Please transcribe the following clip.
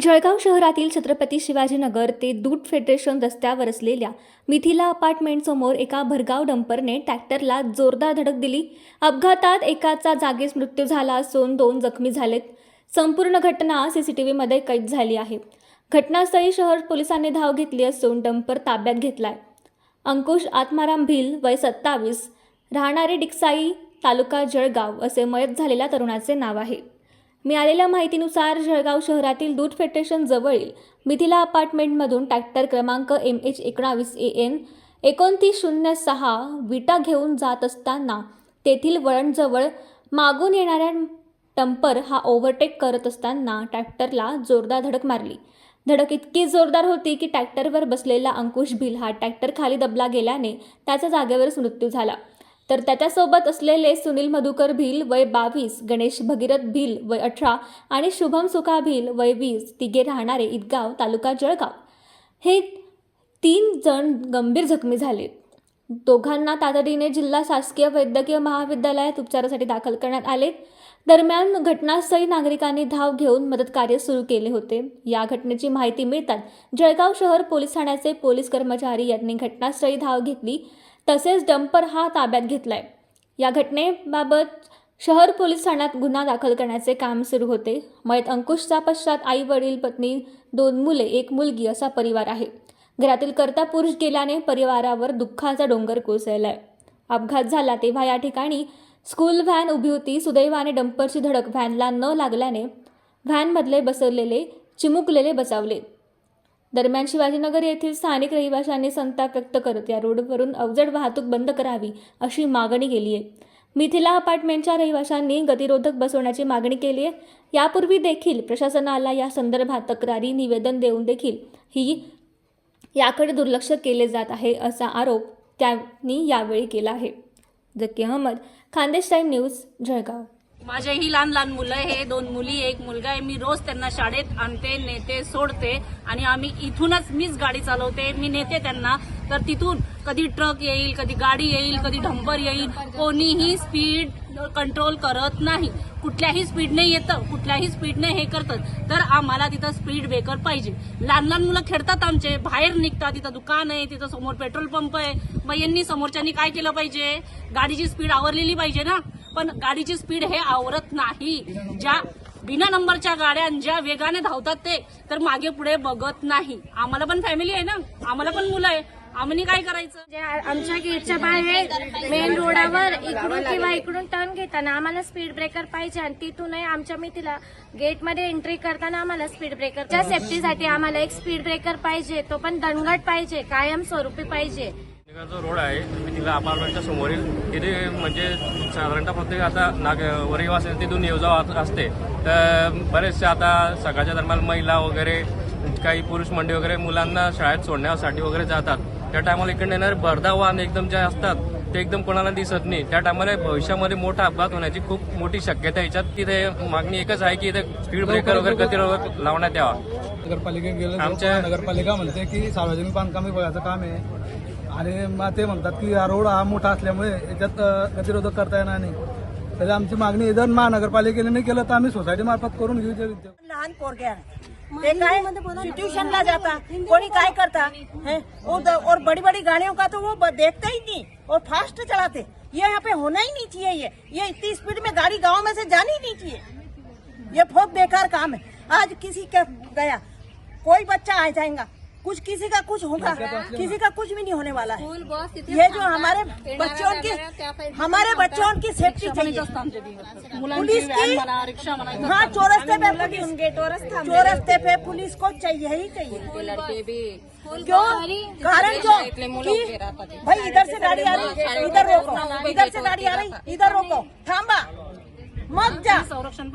जळगाव शहरातील छत्रपती शिवाजीनगर ते दूध फेडरेशन रस्त्यावर असलेल्या मिथिला अपार्टमेंटसमोर एका भरगाव डंपरने ट्रॅक्टरला जोरदार धडक दिली. अपघातात एकाचा जागीच मृत्यू झाला असून दोन जखमी झालेत. संपूर्ण घटना सीसीटीव्हीमध्ये कैद झाली आहे. घटनास्थळी शहर पोलिसांनी धाव घेतली असून डंपर ताब्यात घेतलाय. अंकुश आत्माराम भिल वय सत्तावीस राहणारे डिक्साई तालुका जळगाव असे मयत झालेल्या तरुणाचे नाव आहे. मिळालेल्या माहितीनुसार जळगाव शहरातील दूध फेडरेशन जवळील मिथिला अपार्टमेंटमधून ट्रॅक्टर क्रमांक एम एच एकोणावीस ए एन एकोणतीस शून्य सहा विटा घेऊन जात असताना तेथील वळणजवळ मागून येणाऱ्या टंपर हा ओव्हरटेक करत असताना ट्रॅक्टरला जोरदार धडक मारली. धडक इतकी जोरदार होती की ट्रॅक्टरवर बसलेला अंकुश भिल हा ट्रॅक्टर खाली दबला गेल्याने त्याचा जागेवरच मृत्यू झाला. तर त्याच्यासोबत असलेले सुनील मधुकर भिल वय बावीस गणेश भगीरथ भिल वय अठरा आणि शुभम सुखा भिल वय वीस तिघे राहणारे इदगाव तालुका जळगाव. हे तीन जण गंभीर जखमी झाले दोघांना तातडीने जिल्हा शासकीय वैद्यकीय महाविद्यालयात उपचारासाठी दाखल करण्यात आले दरम्यान घटनास्थळी नागरिकांनी धाव घेऊन मदतकार्य सुरू केले होते. या घटनेची माहिती मिळताच जळगाव शहर पोलीस ठाण्याचे पोलीस कर्मचारी यांनी घटनास्थळी धाव घेतली. तसेच डंपर हा ताब्यात घेतलाय. या घटनेबाबत शहर पोलीस ठाण्यात गुन्हा दाखल करण्याचे काम सुरू होते. मयत अंकुशचा पश्चात आई वडील पत्नी दोन मुले एक मुलगी असा परिवार आहे. घरातील कर्ता पुरुष गेल्याने परिवारावर दुःखाचा डोंगर कोसळलाय. अपघात झाला तेव्हा या ठिकाणी स्कूल व्हॅन उभी होती. सुदैवाने डंपरची धडक व्हॅनला न लागल्याने व्हॅनमधले बसवलेले चिमुकलेले बचावले. दरम्यान शिवाजीनगर येथील स्थानिक रहिवाशांनी संताप व्यक्त करत या रोडवरून अवजड वाहतूक बंद करावी अशी मागणी केली आहे. मिथिला अपार्टमेंटच्या रहिवाशांनी गतिरोधक बसवण्याची मागणी केली आहे. यापूर्वी देखील प्रशासनाला या संदर्भात तक्रारी निवेदन देऊन देखील ही याकडे दुर्लक्ष केले जात आहे असा आरोप त्यांनी यावेळी केला आहे. Zaki Ahmad Khandesh time news Jalgaon. माझेही लहान लहान मुलं हे दोन मुली एक मुलगा आहे. मी रोज त्यांना शाळेत आणते नेते सोडते आणि आम्ही इथूनच मीच गाडी चालवते. मी नेते त्यांना. तर तिथून कधी ट्रक येईल कधी गाडी येईल कधी ढंपर येईल कोणीही स्पीड कंट्रोल करत नाही. कुठल्याही स्पीडने येतं कुठल्याही स्पीडने हे करतात. तर आम्हाला तिथं स्पीड ब्रेकर पाहिजे. लहान लहान मुलं खेळतात आमचे. बाहेर निघतात. तिथं दुकान आहे तिथं समोर पेट्रोल पंप आहे. मग यांनी समोरच्यांनी काय केलं पाहिजे? गाडीची स्पीड आवरलेली पाहिजे ना. पण गाडीची स्पीड हे आवरत नाही. ज्या बिना नंबरच्या गाड्या ज्या वेगाने धावतात ते तर मागे पुढे बघत नाही. आम्हाला पण फॅमिली आहे ना? आम्हाला पण मुलं आहे. आम्ही काय करायचं? आमच्या गेटच्या बाहेर मेन रोडावर इकडून किंवा इकडून टर्न घेताना आम्हाला स्पीड ब्रेकर पाहिजे आणि तिथूनही आमच्या मितीला गेटमध्ये एंट्री करताना आम्हाला स्पीड ब्रेकरच्या सेफ्टीसाठी आम्हाला एक स्पीड ब्रेकर पाहिजे तो पण दणगट पाहिजे कायम स्वरूपी पाहिजे. जो रोड आहे तिला अपार्टमेंटच्या समोरील तिथे म्हणजे साधारणतः फक्त आता नाग वरिवास तिथून ये जा असते. तर बरेचसे आता सकाळच्या दरम्यान महिला वगैरे काही पुरुष मंडळी वगैरे मुलांना शाळेत सोडण्यासाठी वगैरे जातात. त्या टायमाला इकडे येणारे भरधाव वाहन एकदम जे असतात ते एकदम कोणाला दिसत नाही. त्या टायमाला भविष्यामध्ये मोठा अपघात होण्याची खूप मोठी शक्यता आहे. याच्यात तिथे मागणी एकच आहे की इथे स्पीड ब्रेकर वगैरे गतिरोधक लावण्यात यावा. नगरपालिकेत गेलं आमच्या- नगरपालिका म्हणते की सार्वजनिक बांधकाम विभागाचं काम आहे. आणि हा रोड हा याच्यात गतिरोधक करता येणार नाही. तर आमची मागणी जर महानगरपालिकेने सोसायटी मार्फत जे लहान काय सिच्युएशनला जाता? कोणी काय करता? है? द- और बड़ी बड़ी गाड़ियों का तो वो देखते ही नहीं, और फास्ट चलाते। ये यहाँ पे होना ही नहीं चाहिए ये। ये इतनी स्पीड में गाड़ी गाँव में से जानी ही नहीं चाहिए। ये बहुत बेकार काम है। आज किसी का गया, कोई बच्चा आ जाएगा। कुछ किसी का कुछ होगा किसी का कुछ भी नहीं होने वाला है। ये जो हमारे बच्चों की हमारे बच्चों की सेफ्टी चाहिए। पुलिस की म्हणा हाँ चौरस्ते पे पुलिस चौरस्ते पे पुलिस को चाहिए ही चाहिए। क्यों? कारण जो कि भाई इधर से गाड़ी आ रही इधर रोको। इधर से गाड़ी आ रही इधर रोको। थांबा। मग जा। संरक्षण